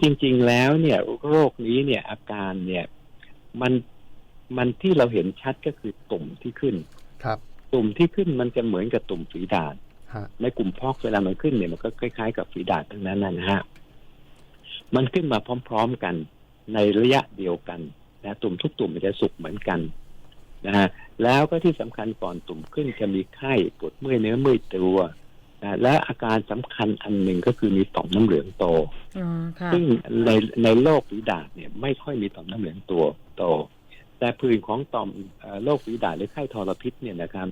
จริงๆแล้วเนี่ยโรคนี้เนี่ยอาการเนี่ยมันมันที่เราเห็นชัดก็คือตุ่มที่ขึ้น ครับ ตุ่มที่ขึ้นมันจะเหมือนกับตุ่มฝีดาษฮะในกลุ่มพอกเวลามันขึ้นเนี่ยมันก็คล้ายๆกับฝีดาษทั้งนั้นนะนะฮะมันขึ้นมาพร้อมๆกันในระยะเดียวกันนะตุ่มทุกตุ่มมันจะสุกเหมือนกันนะฮะแล้วก็ที่สำคัญก่อนตุ่มขึ้นจะมีไข้ปวดเมื่อยเนื้อเมื่อยตัว นะและอาการสำคัญอันหนึ่งก็คือมีต่อมน้ำเหลืองโตอ๋อค่ะซึ่งในในโรคฝีดาษเนี่ยไม่ค่อยมีต่อมน้ำเหลืองตัวโต แต่ผื่นของต่อมเอ่อโรคฝีดาษหรือไข้ทรพิษเนี่ยนะครับ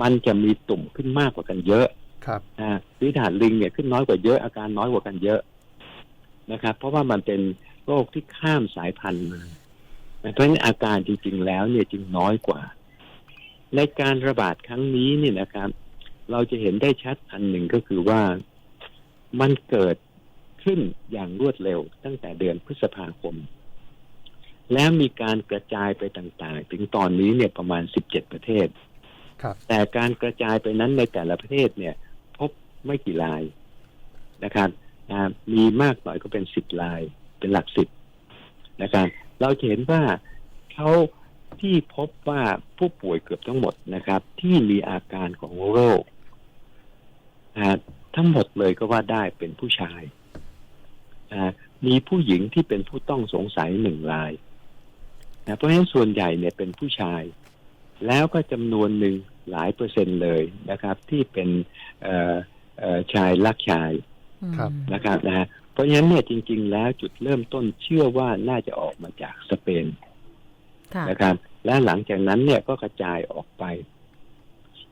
มันจะมีตุ่มขึ้นมากกว่ากันเยอะครับนะฝีดาษลิงเนี่ยขึ้นน้อยกว่าเยอะอาการน้อยกว่ากันเยอะนะครับ เพราะว่ามันเป็นโรคที่ข้ามสายพันธุ์มาเพราะฉะนั้นอาการจริงๆแล้วเนี่ยจึงน้อยกว่า ในการระบาดครั้งนี้เนี่ยนะครับ เราจะเห็นได้ชัดอันหนึ่งก็คือว่ามันเกิดขึ้นอย่างรวดเร็วตั้งแต่เดือนพฤษภาคม แล้วมีการกระจายไปต่างๆ ถึงตอนนี้เนี่ยประมาณ 17 ประเทศ ครับ แต่การกระจายไปนั้นในแต่ละประเทศเนี่ย พบไม่กี่รายนะครับนะมีมากหน่อยก็เป็นสิบราย เป็นหลักสิบนะครับเราจะเห็นว่าเขาที่พบว่าผู้ป่วยเกือบทั้งหมดนะครับ ที่มีอาการของโรคนะ ทั้งหมดเลยก็ว่าได้เป็นผู้ชายนะมีผู้หญิงที่เป็นผู้ต้องสงสัยหนึ่งรายนะเพราะฉะนั้นส่วนใหญ่เนี่ยเป็นผู้ชาย แล้วก็จำนวนหนึ่งหลายเปอร์เซ็นต์เลยนะครับ ที่เป็นเอ่อเอ่อชายรักชายครับนะครับนะฮะเพราะฉะนั้นเนี่ยจริง ๆ แล้วจุดเริ่มต้นเชื่อว่าน่าจะออกมาจากสเปนค่ะนะครับ และหลังจากนั้นเนี่ยก็กระจายออกไป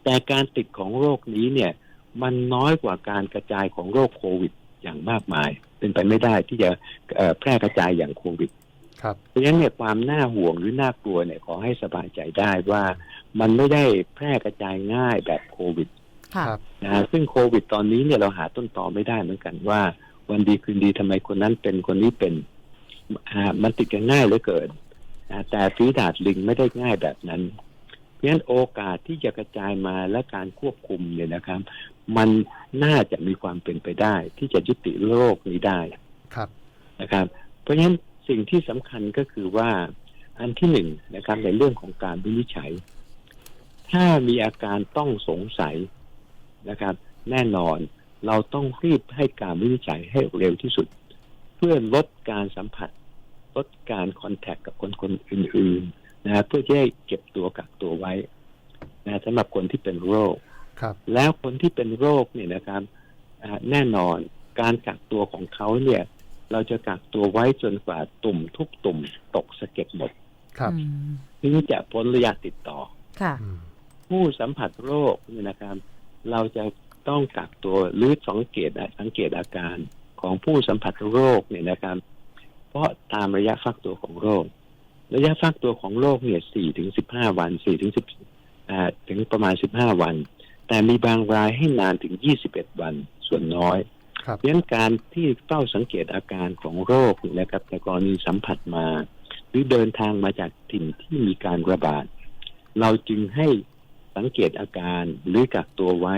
แต่การติดของโรคนี้เนี่ย มันน้อยกว่าการกระจายของโรคโควิดอย่างมากมาย เป็นไปไม่ได้ที่จะเอ่อแพร่กระจายอย่างโควิดครับเพราะฉะนั้นเนี่ยความน่าห่วงหรือน่ากลัวเนี่ยขอให้สบายใจได้ว่ามันไม่ได้แพร่กระจายง่ายแบบโควิดค่ะครับนะฮะซึ่งโควิดตอนนี้เนี่ยเราหาต้นตอไม่ได้เหมือนกันว่า วันดีคืนดีทำไมคนนั้นเป็นคนนี้เป็นอ่ามันติดกันง่ายเหลือเกินอ่าแต่ฝีดาดลิงไม่ได้ง่ายแบบนั้น เพราะฉะนั้นโอกาสที่จะกระจายมาและการควบคุมเนี่ยนะครับ มันน่าจะมีความเป็นไปได้ ที่จะยุติโรคนี้ได้ครับนะครับ เพราะฉะนั้นสิ่งที่สำคัญก็คือว่า อันที่หนึ่งนะครับในเรื่องของการวินิจฉัย ถ้ามีอาการต้องสงสัยนะครับ แน่นอนเราต้องรีบให้การวินิจฉัยให้เร็วที่สุด เพื่อลดการสัมผัสลดการคอนแทคกับคนคนอื่นๆ นะเพื่อจะให้เก็บตัวกักตัวไว้นะสำหรับคนที่เป็นโรคครับแล้วคนที่เป็นโรคเนี่ยนะครับอ่าแน่นอนการกักตัวของเขาเนี่ย เราจะกักตัวไว้จนกว่าตุ่มทุกตุ่มตกสะเก็ดหมดครับอืมถึงจะพ้นระยะติดต่อค่ะอืมผู้สัมผัสโรคเนี่ยนะครับ เราจะต้องกักตัวหรือสังเกตสังเกตอาการของผู้สัมผัสโรคเนี่ยนะครับ เพราะตามระยะฟักตัวของโรค ระยะฟักตัวของโรคเนี่ยสี่ถึงสิบห้าวันสี่ถึงสิบถึงประมาณสิบห้าวัน แต่มีบางรายให้นานถึงยี่สิบเอ็ดวันส่วนน้อยครับเพราะฉะนั้นการที่เฝ้าสังเกตอาการของโรคนะครับในกรณีสัมผัสมา หรือเดินทางมาจากถิ่นที่มีการระบาด เราจึงให้สังเกตอาการหรือกักตัวไว้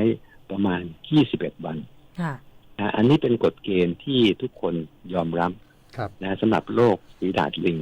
ประมาณ 21 วันค่ะนะอันนี้เป็นกฎเกณฑ์ที่ทุกคนยอมรับครับนะสำหรับโรคฝีดาดลิง